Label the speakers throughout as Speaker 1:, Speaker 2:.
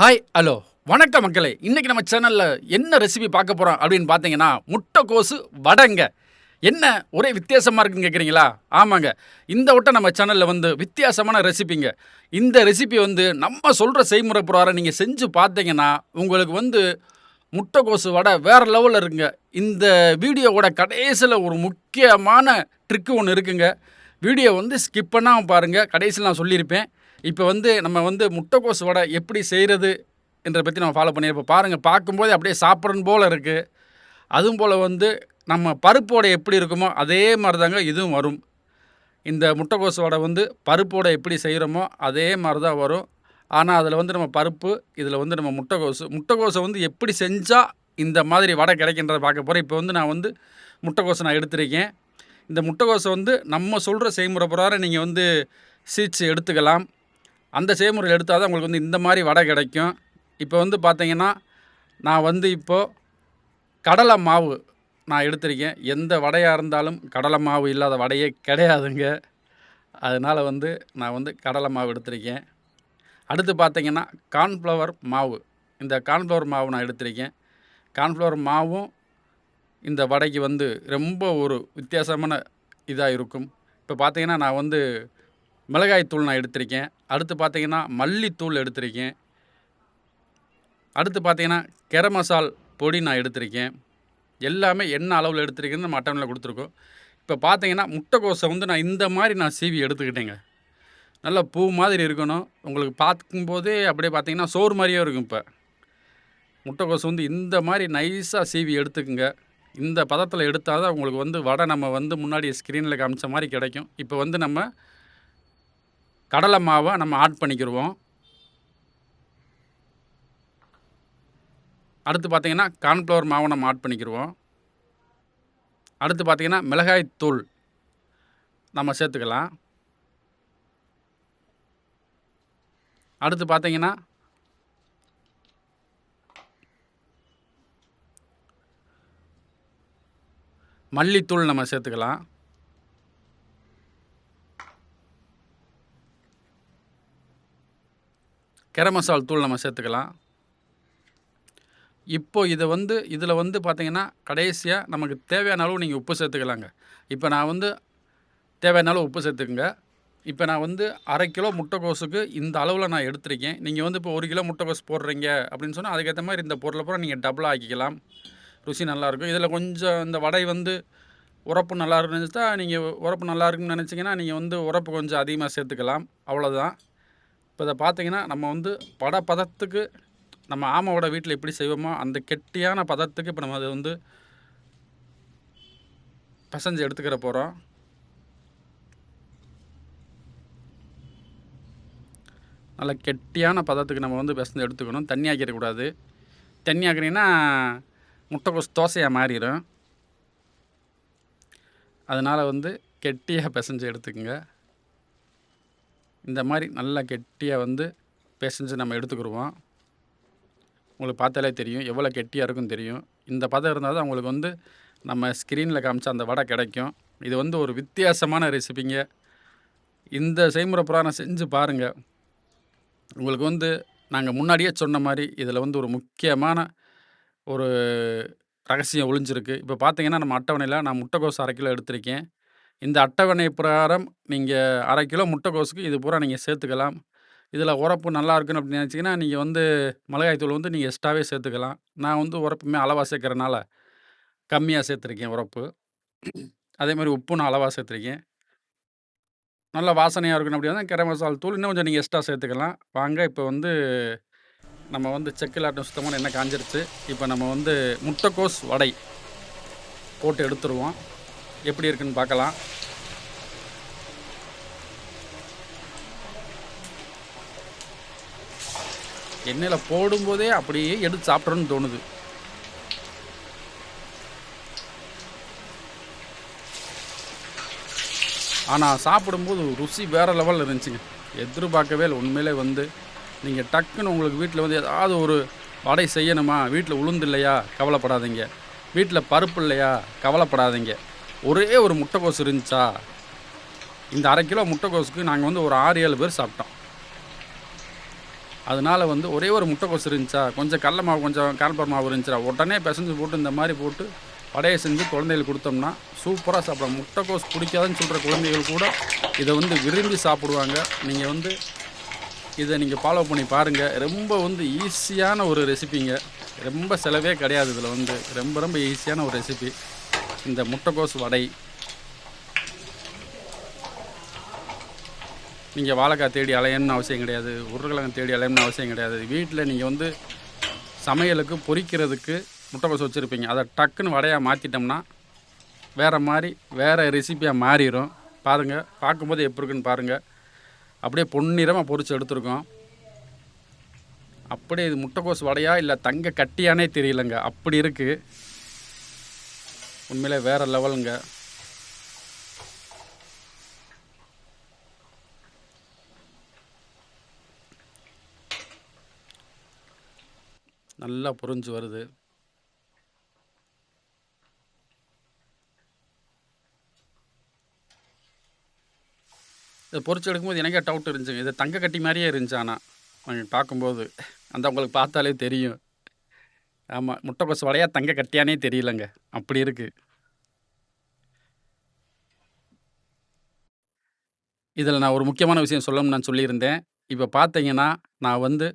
Speaker 1: Hi hello வணக்கம் மக்களே. இன்றைக்கி நம்ம சேனலில் என்ன ரெசிபி பார்க்க போகிறோம் அப்படின்னு பார்த்தீங்கன்னா முட்டைக்கோசு வடைங்க. என்ன ஒரே வித்தியாசமாக இருக்குன்னு கேட்குறீங்களா ஆமாங்க. இந்த விட்ட நம்ம சேனலில் வந்து வித்தியாசமான ரெசிபிங்க இந்த ரெசிபி வந்து நம்ம சொல்கிற செய்முறை பிரகாரம் நீங்கள் செஞ்சு பார்த்தீங்கன்னா உங்களுக்கு வந்து முட்டைக்கோசு வடை வேறு லெவலில் இருக்குங்க. இந்த வீடியோவோட கடைசியில் ஒரு முக்கியமான ட்ரிக்கு ஒன்று இருக்குங்க. வீடியோ வந்து ஸ்கிப் பண்ணாமல் பாருங்கள் கடைசியில் நான் சொல்லியிருப்பேன். இப்போ வந்து நம்ம வந்து முட்டைக்கோஸ் வடை எப்படி செய்கிறது என்ற பற்றி நம்ம ஃபாலோ பண்ணியிருப்போம். பாருங்கள் பார்க்கும்போது அப்படியே சாப்பிட்றன் போல் இருக்குது அதுவும் போல் வந்து நம்ம பருப்போட எப்படி இருக்குமோ அதே மாதிரி தாங்க இதுவும் வரும். இந்த முட்டைக்கோஸ் வடை வந்து பருப்போட எப்படி செய்கிறோமோ அதே மாதிரி தான் வரும். ஆனால் அதில் வந்து நம்ம பருப்பு இதில் வந்து நம்ம முட்டைக்கோசு. முட்டைக்கோசை வந்து எப்படி செஞ்சால் இந்த மாதிரி வடை கிடைக்கின்றத பார்க்க போகிறேன் இப்போ வந்து நான் வந்து முட்டைக்கோசை நான் எடுத்திருக்கேன். இந்த முட்டைக்கோசை வந்து நம்ம சொல்கிற செய்முறை பிரகாரம் நீங்கள் வந்து சீச்சு எடுத்துக்கலாம். அந்த செய்முறையில் எடுத்தால் தான் உங்களுக்கு வந்து இந்த மாதிரி வடை கிடைக்கும். இப்போ வந்து பார்த்தீங்கன்னா நான் வந்து இப்போது கடலை மாவு நான் எடுத்திருக்கேன். எந்த வடையாக இருந்தாலும் கடலை மாவு இல்லாத வடையே கிடையாதுங்க. அதனால் வந்து நான் வந்து கடலை மாவு எடுத்திருக்கேன். அடுத்து பார்த்தீங்கன்னா கார்ன்ஃப்ளவர் மாவு. இந்த கார்ன்ஃப்ளவர் மாவு நான் எடுத்திருக்கேன். கார்ன்ஃப்ளவர் மாவும் இந்த வடைக்கு வந்து ரொம்ப ஒரு வித்தியாசமான இதாக இருக்கும். இப்போ பார்த்தீங்கன்னா நான் வந்து மிளகாய்த்தூள் நான் எடுத்திருக்கேன். அடுத்து பார்த்தீங்கன்னா மல்லித்தூள் எடுத்திருக்கேன். அடுத்து பார்த்தீங்கன்னா கரம் மசால் பொடி நான் எடுத்திருக்கேன். எல்லாமே என்ன அளவில் எடுத்திருக்கேன்னு நம்ம அட்டவணையில் கொடுத்துருக்கோம். இப்போ பார்த்தீங்கன்னா முட்டைக்கோசை வந்து நான் இந்த மாதிரி நான் சீவி எடுத்துக்கிட்டேங்க. நல்ல பூ மாதிரி இருக்கணும். உங்களுக்கு பார்க்கும்போதே அப்படியே பார்த்தீங்கன்னா சோறு மாதிரியே இருக்கும் இப்போ. முட்டைக்கோசை வந்து இந்த மாதிரி நைஸாக சீவி எடுத்துக்குங்க. இந்த பதத்தில் எடுத்தால் தான் உங்களுக்கு வந்து வடை நம்ம வந்து முன்னாடி ஸ்க்ரீனில் காமிச்ச மாதிரி கிடைக்கும். இப்போ வந்து நம்ம கடலை மாவை நம்ம ஆட் பண்ணிக்கிடுவோம் அடுத்து பார்த்திங்கன்னா கார்ன்ஃப்ளவர் மாவை நம்ம ஆட் பண்ணிக்கிடுவோம் அடுத்து பார்த்திங்கன்னா மிளகாய் தூள் நம்ம சேர்த்துக்கலாம். அடுத்து பார்த்திங்கன்னா மல்லித்தூள் நம்ம சேர்த்துக்கலாம். கரம் மசால் தூள் நம்ம சேர்த்துக்கலாம். இப்போ இதை வந்து இதில் வந்து பார்த்தீங்கன்னா கடைசியாக நமக்கு தேவையான அளவு நீங்கள் உப்பு சேர்த்துக்கலாங்க. இப்போ நான் வந்து தேவையான அளவு உப்பு சேர்த்துக்குங்க. இப்போ நான் வந்து அரை கிலோ முட்டைக்கோஸுக்கு இந்த அளவில் நான் எடுத்திருக்கேன். நீங்கள் வந்து இப்போ ஒரு கிலோ முட்டைக்கோஸ் போடுறீங்க அப்படின்னு சொன்னால் அதுக்கேற்ற மாதிரி இந்த பொருளை பூரா நீங்கள் டபுளாக ஆக்கிக்கலாம். ருசி நல்லாயிருக்கும் இதில் கொஞ்சம் இந்த வடை வந்து உரப்பு நல்லா இருக்குன்னு நினச்சா நீங்கள் உரப்பு நல்லா இருக்குன்னு நினச்சிங்கன்னா நீங்கள் வந்து உரப்பு கொஞ்சம் அதிகமாக சேர்த்துக்கலாம். அவ்வளோதான் இப்போ இதை பார்த்தீங்கன்னா நம்ம வந்து பட பதத்துக்கு நம்ம ஆமாவோட வீட்டில் எப்படி செய்வோமோ அந்த கெட்டியான பதத்துக்கு இப்போ நம்ம அதை வந்து பசஞ்சு எடுத்துக்கிற போகிறோம். நல்ல கெட்டியான பதத்துக்கு நம்ம வந்து பிசைஞ்சு எடுத்துக்கணும். தண்ணி ஆக்கிடக்கூடாது. தண்ணி ஆக்கினீங்கன்னா முட்டைக்கோஸ் தோசையாக மாறிடும். அதனால் வந்து கெட்டியாக பிசைஞ்சு எடுத்துக்கோங்க. இந்த மாதிரி நல்லா கெட்டியாக வந்து பேசஞ்சு நம்ம எடுத்துக்கிடுவோம் உங்களுக்கு பார்த்தாலே தெரியும் எவ்வளோ கெட்டியாக இருக்குன்னு தெரியும். இந்த பதம் இருந்தால் தான் உங்களுக்கு வந்து நம்ம ஸ்க்ரீனில் காமிச்ச அந்த வடை கிடைக்கும். இது வந்து ஒரு வித்தியாசமான ரெசிபிங்க இந்த செய்முறை புராணம் செஞ்சு பாருங்கள் உங்களுக்கு வந்து நாங்கள் முன்னாடியே சொன்ன மாதிரி இதில் வந்து ஒரு முக்கியமான ஒரு ரகசியம் ஒளிஞ்சிருக்கு. இப்போ பார்த்தீங்கன்னா நம்ம அட்டவணையில் நான் முட்டைக்கோஸ் அரை கிலோ எடுத்திருக்கேன். இந்த அட்டவணை பிரகாரம் நீங்கள் அரை கிலோ முட்டைக்கோஸுக்கு இது பூரா நீங்கள் சேர்த்துக்கலாம். இதில் உரப்பு நல்லா இருக்குன்னு அப்படின்னு நினச்சிங்கன்னா நீங்கள் வந்து மிளகாய்த்தூள் வந்து நீங்கள் எக்ஸ்ட்ராவே சேர்த்துக்கலாம். நான் வந்து உரப்புமே அளவாக சேர்க்கறனால கம்மியாக சேர்த்துருக்கேன் உரப்பு. அதே மாதிரி உப்பு நான் அளவாக சேர்த்துருக்கேன். நல்ல வாசனையாக இருக்கணும் அப்படின்னா கரம் மசால் தூள் இன்னும் கொஞ்சம் நீங்கள் எக்ஸ்ட்ரா சேர்த்துக்கலாம். வாங்க இப்போ வந்து நம்ம வந்து செக்கில் ஆட்டம் சுத்தமான எண்ணெய் காஞ்சிருச்சு. இப்போ நம்ம வந்து முட்டைக்கோஸ் வடை போட்டு எடுத்துருவோம். எப்படி இருக்குன்னு பார்க்கலாம். எண்ணெயில் போடும்போதே அப்படியே எடுத்து சாப்பிட்றோன்னு தோணுது. ஆனால் சாப்பிடும்போது ருசி வேறு லெவலில் இருந்துச்சுங்க. எதிர்பார்க்கவே இல்லை. உண்மையிலே வந்து நீங்கள் டக்குன்னு உங்களுக்கு வீட்டில் வந்து ஏதாவது ஒரு வடை செய்யணுமா? வீட்டில் உளுந்து இல்லையா? கவலைப்படாதீங்க. வீட்டில் பருப்பு இல்லையா? கவலைப்படாதீங்க. ஒரே ஒரு முட்டைக்கோஸ் இருந்துச்சா? இந்த அரை கிலோ முட்டைக்கோஸுக்கு நாங்கள் வந்து ஒரு ஆறு ஏழு பேர் சாப்பிட்டோம். அதனால் வந்து ஒரே ஒரு முட்டைக்கோஸ் இருந்துச்சா? கொஞ்சம் கடல மாவு கொஞ்சம் கால்பர் மாவு இருந்துச்சா உடனே பிசைஞ்சு போட்டு இந்த மாதிரி போட்டு வடையை செஞ்சு குழந்தைகளுக்கு கொடுத்தோம்னா சூப்பராக சாப்பிடலாம். முட்டைக்கோஸ் பிடிக்காதுன்னு சொல்கிற குழந்தைகள் கூட இதை வந்து விரும்பி சாப்பிடுவாங்க. நீங்கள் வந்து இதை நீங்கள் ஃபாலோ பண்ணி பாருங்கள் ரொம்ப வந்து ஈஸியான ஒரு ரெசிபிங்க ரொம்ப செலவே கிடையாது இதில் வந்து. ரொம்ப ரொம்ப ஈஸியான ஒரு ரெசிபி இந்த முட்டைக்கோஸ் வடை. நீங்கள் வாழைக்காய் தேடி அலையணும்னு அவசியம் கிடையாது. உருளைக்கிழங்கு தேடி அலையணும்னு அவசியம் கிடையாது. வீட்டில் நீங்கள் வந்து சமையலுக்கு பொறிக்கிறதுக்கு முட்டைக்கோஸ் வச்சுருப்பீங்க. அதை டக்குன்னு வடையாக மாற்றிட்டோம்னா வேறு மாதிரி வேறு ரெசிப்பியாக மாறிடும் பாருங்கள் பார்க்கும்போது எப்படி இருக்குன்னு பாருங்கள் அப்படியே பொன்னிறமாக பொறிச்சு எடுத்திருக்கோம். அப்படியே இது முட்டைக்கோஸ் வடையா இல்லை தங்க கட்டியானே தெரியலங்க. அப்படி இருக்குது உண்மையிலே வேறு லெவலுங்க. நல்லா புரிஞ்சு வருது. இதை பொறிச்சு எடுக்கும்போது எனக்கே டவுட் இருந்துச்சுங்க. இது தங்க கட்டி மாதிரியே இருந்துச்சு ஆனால் பார்க்கும்போது. அந்த உங்களுக்கு பார்த்தாலே தெரியும். ஆமாம் முட்டைக்கோஸ் வலையா தங்க கட்டியானே தெரியலங்க. அப்படி இருக்குது இதில் நான் ஒரு முக்கியமான விஷயம் சொல்லணும்னு நான் சொல்லியிருந்தேன். இப்போ பார்த்தீங்கன்னா நான் வந்து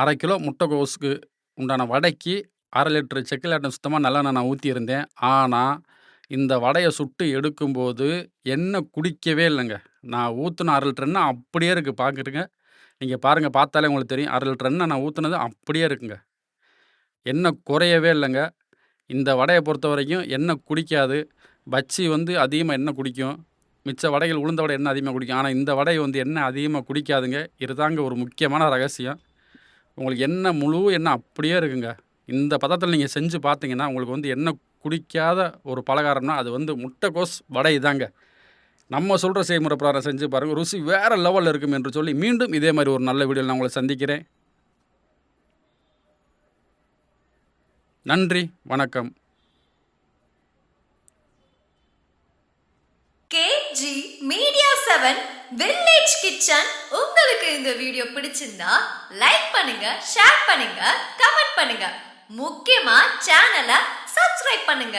Speaker 1: அரை கிலோ முட்டைக்கோஸுக்கு உண்டான வடைக்கு அரை லிட்டரு செக்கிலாட்டம் சுத்தமாக நல்லெண்ணெய் நான் ஊற்றியிருந்தேன் ஆனால் இந்த வடையை சுட்டு எடுக்கும்போது எண்ணெய் குடிக்கவே இல்லைங்க. நான் ஊற்றின அரை லிட்டர் எண்ணெய் அப்படியே இருக்குது பார்க்குறேங்க நீங்கள் பாருங்கள் பார்த்தாலே உங்களுக்கு தெரியும். அரை லிட்டர் எண்ணெய் நான் ஊற்றுனது அப்படியே இருக்குங்க. எண்ணெய் குறையவே இல்லைங்க. இந்த வடையை பொறுத்த வரைக்கும் எண்ணெய் குடிக்காது. பச்சி வந்து அதிகமாக எண்ணெய் குடிக்கும். மிச்ச வடைகள் உளுந்த வடை எண்ணெய் அதிகமாக குடிக்கும். ஆனால் இந்த வடை வந்து எண்ணெய் அதிகமாக குடிக்காதுங்க. இதுதாங்க ஒரு முக்கியமான ரகசியம். உங்களுக்கு எண்ணெய் முழு எண்ணெய் அப்படியே இருக்குங்க. இந்த பதத்தில் நீங்கள் செஞ்சு பார்த்தீங்கன்னா உங்களுக்கு வந்து எண்ணெய் குடிக்காத ஒரு பலகாரம்னா அது வந்து முட்டைக்கோஸ் வடை தாங்க. நம்ம சொல்கிற செய்முறை பிரகாரம் செஞ்சு பாருங்கள் ருசி வேறு லெவலில் இருக்கும் என்று சொல்லி மீண்டும் இதே மாதிரி ஒரு நல்ல வீடியோவில் நான் உங்களை சந்திக்கிறேன். நன்றி வணக்கம்.
Speaker 2: K G media seven village kitchen உங்களுக்கு இந்த வீடியோ பிடிச்சிருந்தா லைக் பண்ணுங்க ஷேர் பண்ணுங்க கமெண்ட் பண்ணுங்க. முக்கியமா சேனலை சப்ஸ்கிரைப் பண்ணுங்க.